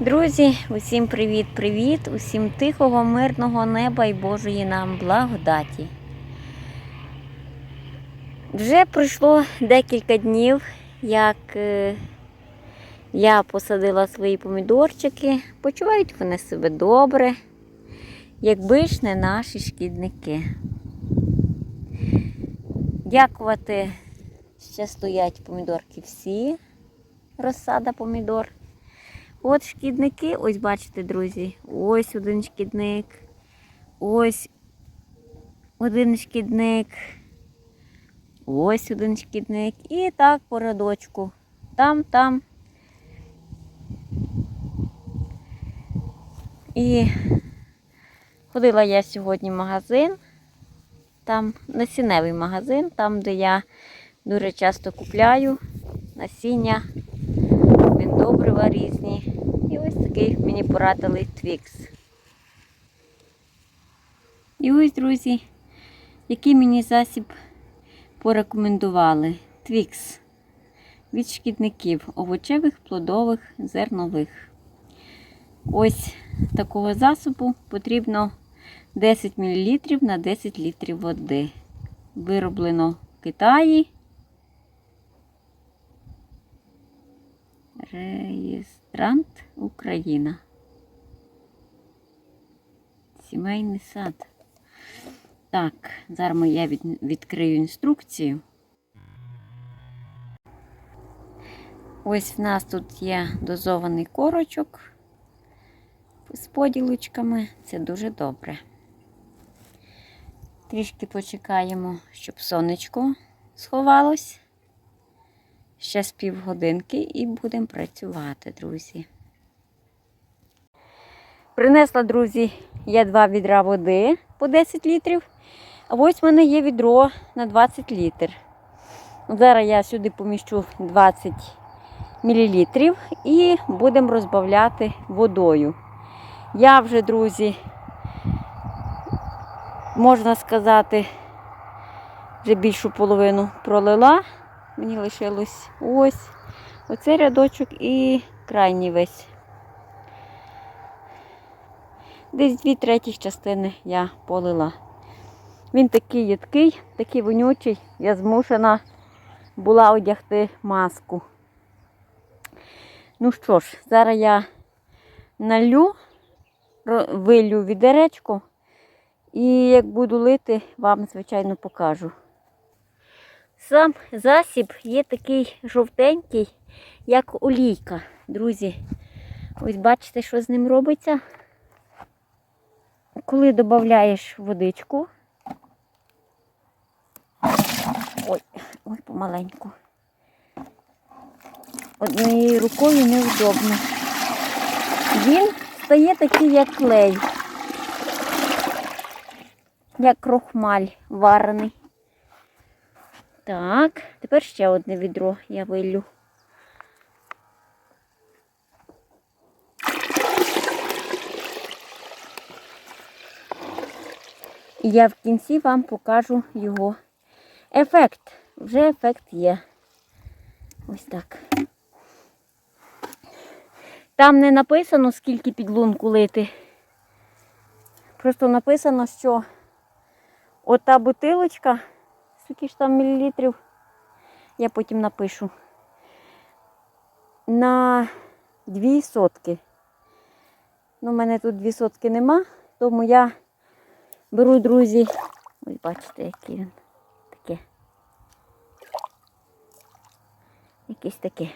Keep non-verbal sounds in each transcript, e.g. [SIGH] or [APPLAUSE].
Друзі, усім привіт-привіт, усім тихого, мирного неба і Божої нам благодаті. Вже пройшло декілька днів, як е, я посадила свої помідорчики. Почувають вони себе добре, якби ж не наші шкідники. Дякувати, ще стоять помідорки всі, розсада помідор. От шкідники, ось бачите, друзі, ось один шкідник, ось один шкідник, ось один шкідник. І так по рядочку. Там, там. І ходила я сьогодні в магазин, там насінневий магазин, там, де я дуже часто купляю насіння добрива різні. І ось такий мені порадили твікс. І ось, друзі, який мені засіб порекомендували. Твікс від шкідників овочевих, плодових, зернових. Ось такого засобу потрібно 10 мл на 10 літрів води. Вироблено в Китаї. Реєстрант Україна. Сімейний сад. Так, зараз я від, відкрию інструкцію. Ось в нас тут є дозований корочок з поділочками. Це дуже добре. Трішки почекаємо, щоб сонечко сховалось. Ще з півгодинки і будемо працювати, друзі. Принесла, друзі, я два відра води по 10 літрів. А ось в мене є відро на 20 літр. Зараз я сюди поміщу 20 мл і будемо розбавляти водою. Я вже, друзі, можна сказати, вже більшу половину пролила. Мені лишилось ось оцей рядочок і крайній весь. Десь дві третіх частини я полила. Він такий їдкий, такий вонючий, я змушена була одягти маску. Ну що ж, зараз я налю, вилю відеречко і як буду лити, вам, звичайно, покажу. Сам засіб є такий жовтенький, як олійка, друзі. Ось бачите, що з ним робиться. Коли додаєш водичку. Ой, ой, помаленьку. Однією рукою невдобно. Він стає такий, як клей, як крохмаль варений. Так, тепер ще одне відро я вилю. І я в кінці вам покажу його ефект. Вже ефект є. Ось так. Там не написано, скільки підлунку лити. Просто написано, що ота бутилочка скільки ж там мілілітрів, я потім напишу. На дві сотки. Ну, в мене тут дві сотки нема, тому я беру, друзі, ось бачите, який він таке. Якесь таке.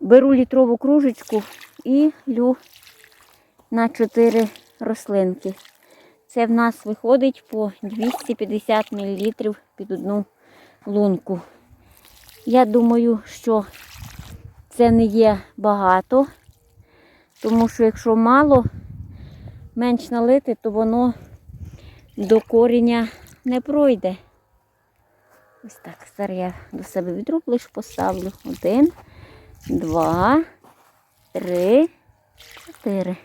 Беру літрову кружечку і лю на 4 рослинки. Це в нас виходить по 250 мл під одну лунку. Я думаю, що це не є багато, тому що якщо мало, менш налити, то воно до коріння не пройде. Ось так, зараз я до себе відруб лише поставлю. Один, два, три, чотири.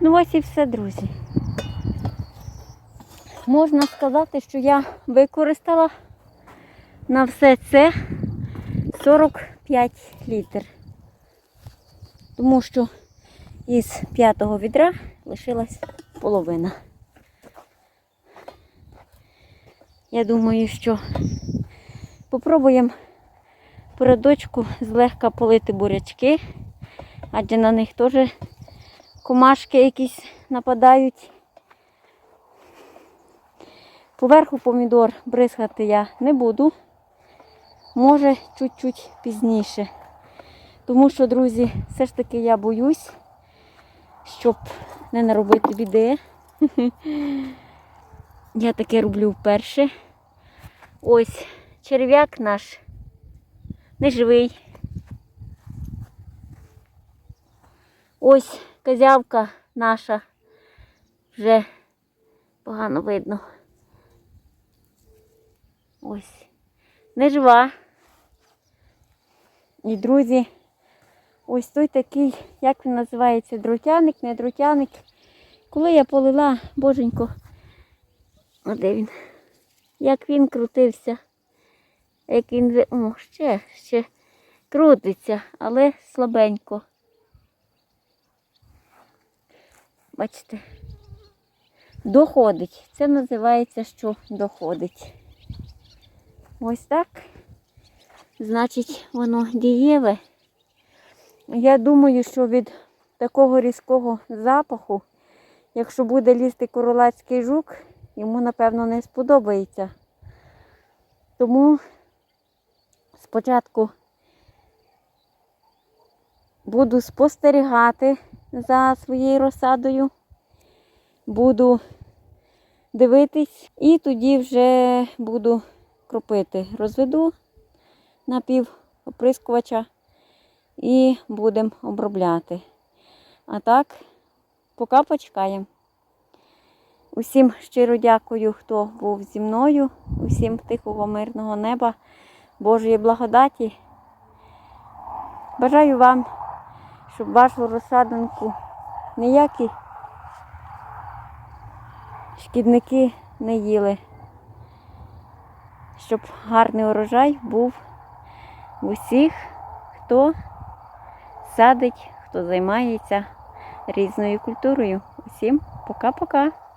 Ну ось і все, друзі. Можна сказати, що я використала на все це 45 літр. Тому що із п'ятого відра лишилась половина. Я думаю, що попробуємо передочку злегка полити бурячки, адже на них теж комашки якісь нападають. Поверху помідор бризгати я не буду. Може, чуть-чуть пізніше. Тому що, друзі, все ж таки я боюсь, щоб не наробити біди. [LAUGHS] Я таке роблю вперше. Ось черв'як наш не живий. Ось козявка наша вже погано видно. Ось. Не жива. І, друзі, ось той такий, як він називається, дротяник, не дротяник. Коли я полила, боженько, а де він? Як він крутився. Як він О, ще, ще крутиться, але слабенько. Бачите? Доходить. Це називається, що доходить. Ось так. Значить, воно дієве. Я думаю, що від такого різкого запаху, якщо буде лізти королацький жук, йому, напевно, не сподобається. Тому спочатку буду спостерігати за своєю розсадою, буду дивитись і тоді вже буду кропити. Розведу на пів оприскувача і будемо обробляти. А так, поки почекаємо. Усім щиро дякую, хто був зі мною. Усім тихого, мирного неба, Божої благодаті. Бажаю вам, щоб вашу розсадинку ніякі шкідники не їли. Щоб гарний урожай був в усіх, хто садить, хто займається різною культурою. Усім пока-пока!